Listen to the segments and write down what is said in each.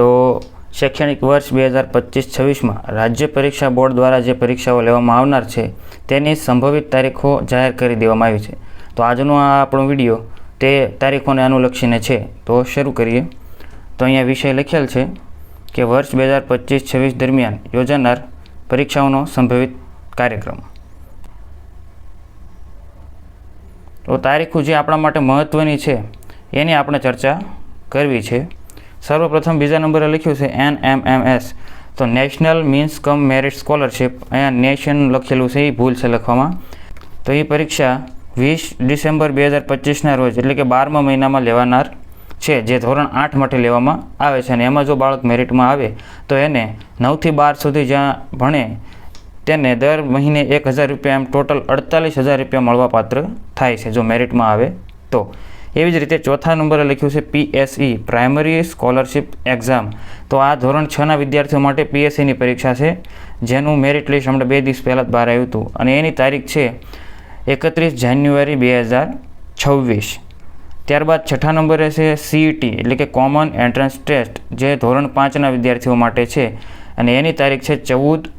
તો શૈક્ષણિક વર્ષ બે હજાર પચીસ છવ્વીસમાં રાજ્ય પરીક્ષા બોર્ડ દ્વારા જે પરીક્ષાઓ લેવામાં આવનાર છે, તેની સંભવિત તારીખો જાહેર કરી દેવામાં આવી છે. તો આજનો આ આપણો વીડિયો તે તારીખોને અનુલક્ષીને છે. તો શરૂ કરીએ. તો અહીંયા વિષય લખેલ છે કે વર્ષ બે હજાર પચીસ છવ્વીસ દરમિયાન યોજાનાર પરીક્ષાઓનો સંભવિત કાર્યક્રમ. તો તારીખો જે આપણા માટે મહત્ત્વની છે, એની આપણે ચર્ચા કરવી છે. સર્વપ્રથમ બીજા નંબરે લખ્યું છે એન એમ એમ એસ તો national means cum merit scholarship. અહીંયા નેશન લખેલું છે, એ ભૂલ છે લખવામાં. તો એ પરીક્ષા વીસ ડિસેમ્બર બે હજાર પચીસના રોજ, એટલે કે બારમા મહિનામાં લેવાનાર છે, જે ધોરણ આઠ માટે લેવામાં આવે છે. અને એમાં જો બાળક મેરિટમાં આવે, તો એને નવથી બાર સુધી જ્યાં ભણે, તેને દર મહિને એક હજાર રૂપિયા એમ ટોટલ અડતાલીસ હજાર રૂપિયા મળવાપાત્ર થાય છે, જો મેરિટમાં આવે તો. એવી જ રીતે ચોથા નંબરે લખ્યું છે પીએસઈ પ્રાઇમરી સ્કોલરશિપ એક્ઝામ તો આ ધોરણ છના વિદ્યાર્થીઓ માટે પીએસસીની પરીક્ષા છે, જેનું મેરિટ લિસ્ટ હમણાં બે દિવસ પહેલાં જ બહાર આવ્યું હતું. અને એની તારીખ છે એકત્રીસ જાન્યુઆરી બે હજાર છવ્વીસ. ત્યારબાદ છઠ્ઠા નંબરે છે સીઈટી એટલે કે કોમન એન્ટ્રન્સ ટેસ્ટ જે ધોરણ પાંચના વિદ્યાર્થીઓ માટે છે. અને એની તારીખ છે ચૌદ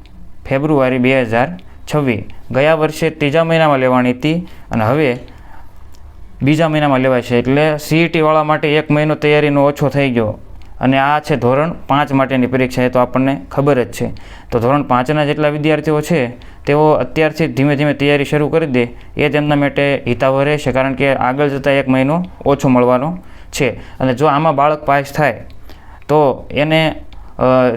ફેબ્રુઆરી બે હજાર છવ્વીસ. ગયા વર્ષે ત્રીજા મહિનામાં લેવાની હતી અને હવે બીજા મહિનામાં લેવાય છે એટલે સીઈટીવાળા માટે એક મહિનો તૈયારીનો ઓછો થઈ ગયો. અને આ છે ધોરણ પાંચ માટેની પરીક્ષા, એ તો આપણને ખબર જ છે. તો ધોરણ પાંચના જેટલા વિદ્યાર્થીઓ છે, તેઓ અત્યારથી ધીમે ધીમે તૈયારી શરૂ કરી દે, એ તેમના માટે હિતાવહ રહેશે, કારણ કે આગળ જતાં એક મહિનો ઓછો મળવાનો છે. અને જો આમાં બાળક પાસ થાય, તો એને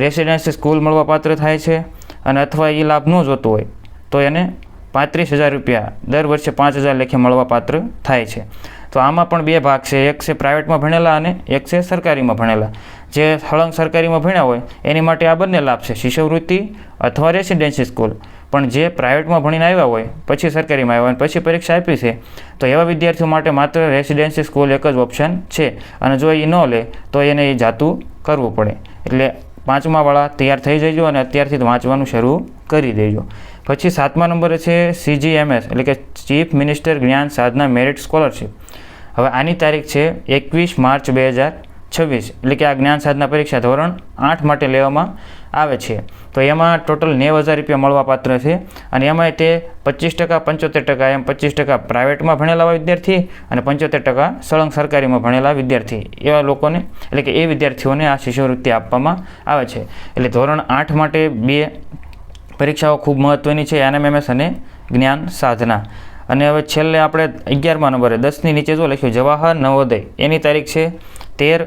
રેસિડેન્સી સ્કૂલ મળવાપાત્ર થાય છે અને અથવા એ લાભ ન જોતો હોય, તો એને પાંત્રીસ હજાર રૂપિયા દર વર્ષે પાંચ હજાર લેખે મળવાપાત્ર થાય છે. તો આમાં પણ બે ભાગ છે. એક છે પ્રાઇવેટમાં ભણેલા અને એક છે સરકારીમાં ભણેલા. જે સળંગ સરકારીમાં ભણ્યા હોય, એની માટે આ બંને લાભ છે. શિષ્યવૃત્તિ અથવા રેસિડેન્સી સ્કૂલ. પણ જે પ્રાઇવેટમાં ભણીને આવ્યા હોય, પછી સરકારીમાં આવ્યા હોય પછી પરીક્ષા આપી છે, તો એવા વિદ્યાર્થીઓ માટે માત્ર રેસિડેન્સી સ્કૂલ એક જ ઓપ્શન છે. અને જો એ ન લે, તો એને એ જાતું કરવું પડે. એટલે પાંચમાવાળા તૈયાર થઈ જજો અને અત્યારથી વાંચવાનું શરૂ કરી દેજો. પછી સાતમા નંબરે છે સીજીએમએસ એટલે કે ચીફ મિનિસ્ટર જ્ઞાન સાધના મેરિટ સ્કોલરશીપ. હવે આની તારીખ છે એકવીસ માર્ચ બે હજાર છવ્વીસ, એટલે કે આ જ્ઞાન સાધના પરીક્ષા ધોરણ આઠ માટે લેવામાં આવે છે. તો એમાં ટોટલ નેવ હજાર રૂપિયા મળવાપાત્ર છે અને એમાંય તે પચીસ ટકા, પંચોતેર ટકા એમ પચીસ ટકા પ્રાઇવેટમાં ભણેલા વિદ્યાર્થી અને પંચોતેર ટકા સળંગ સરકારીમાં ભણેલા વિદ્યાર્થી. એવા લોકોને, એટલે કે એ વિદ્યાર્થીઓને આ શિષ્યવૃત્તિ આપવામાં આવે છે. એટલે ધોરણ આઠ માટે બે પરીક્ષાઓ ખૂબ મહત્ત્વની છે એનએમએમએસ અને જ્ઞાન સાધના. અને હવે છેલ્લે આપણે અગિયારમા નંબરે દસની નીચે જો લખ્યું જવાહર નવોદય. એની તારીખ છે તેર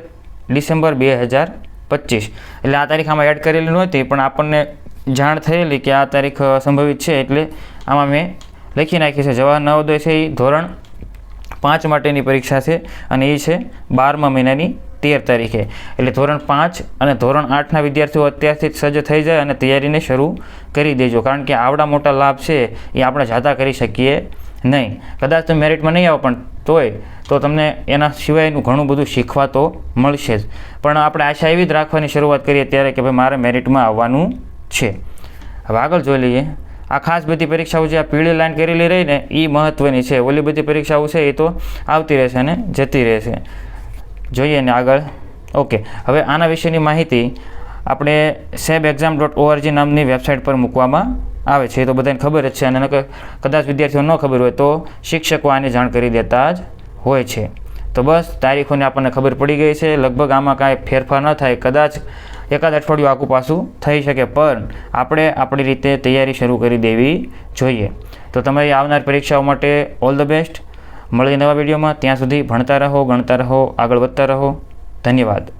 ડિસેમ્બર બે હજાર પચીસ. એટલે આ તારીખ આમાં એડ કરેલી નહોતી પણ આપણને જાણ થયેલી કે આ તારીખ સંભવિત છે. એટલે આમાં મેં લખી નાખી છે. જવાહર નવોદય છે એ ધોરણ પાંચ માટેની પરીક્ષા છે અને એ છે બારમા મહિનાની તેર તારીખે. એટલે ધોરણ પાંચ અને ધોરણ આઠના વિદ્યાર્થીઓ અત્યારથી સજ્જ થઈ જાય અને તૈયારીને શરૂ કરી દેજો. કારણ કે આવડા મોટા લાભ છે, એ આપણે જાતા કરી શકીએ નહીં. કદાચ તમે મેરિટમાં નહીં આવો, પણ તોય તો તમને એના સિવાયનું ઘણું બધું શીખવા તો મળશે જ. પણ આપણે આશા એવી જ રાખવાની શરૂઆત કરીએ ત્યારે કે ભાઈ મારે મેરિટમાં આવવાનું છે. હવે આગળ જોઈ લઈએ. આ ખાસ બધી પરીક્ષાઓ જે આ પીળી લાઈન કરેલી રહી ને એ મહત્ત્વની છે. ઓલી બધી પરીક્ષાઓ છે, એ તો આવતી રહેશે અને જતી રહેશે. જોઈએ ને આગળ. ઓકે હવે આના વિશેની માહિતી આપણે SEB exam dot O R G નામની વેબસાઇટ પર મૂકવામાં આવે છે. એ તો બધાને ખબર જ છે અને કદાચ વિદ્યાર્થીઓ ન ખબર હોય તો શિક્ષકો આની જાણ કરી દેતા જ હોય છે. તો બસ, તારીખોને આપણને ખબર પડી ગઈ છે. લગભગ આમાં કાંઈ ફેરફાર ન થાય. કદાચ એકાદ અઠવાડિયું આખું પાછું થઈ શકે, પણ આપણે આપણી રીતે તૈયારી શરૂ કરી દેવી જોઈએ. તો તમારી આવનાર પરીક્ષાઓ માટે ઓલ ધ બેસ્ટ મળીએ નવા વિડીયોમાં. ત્યાં સુધી ભણતા રહો ગણતા રહો આગળ વધતા રહો. ધન્યવાદ.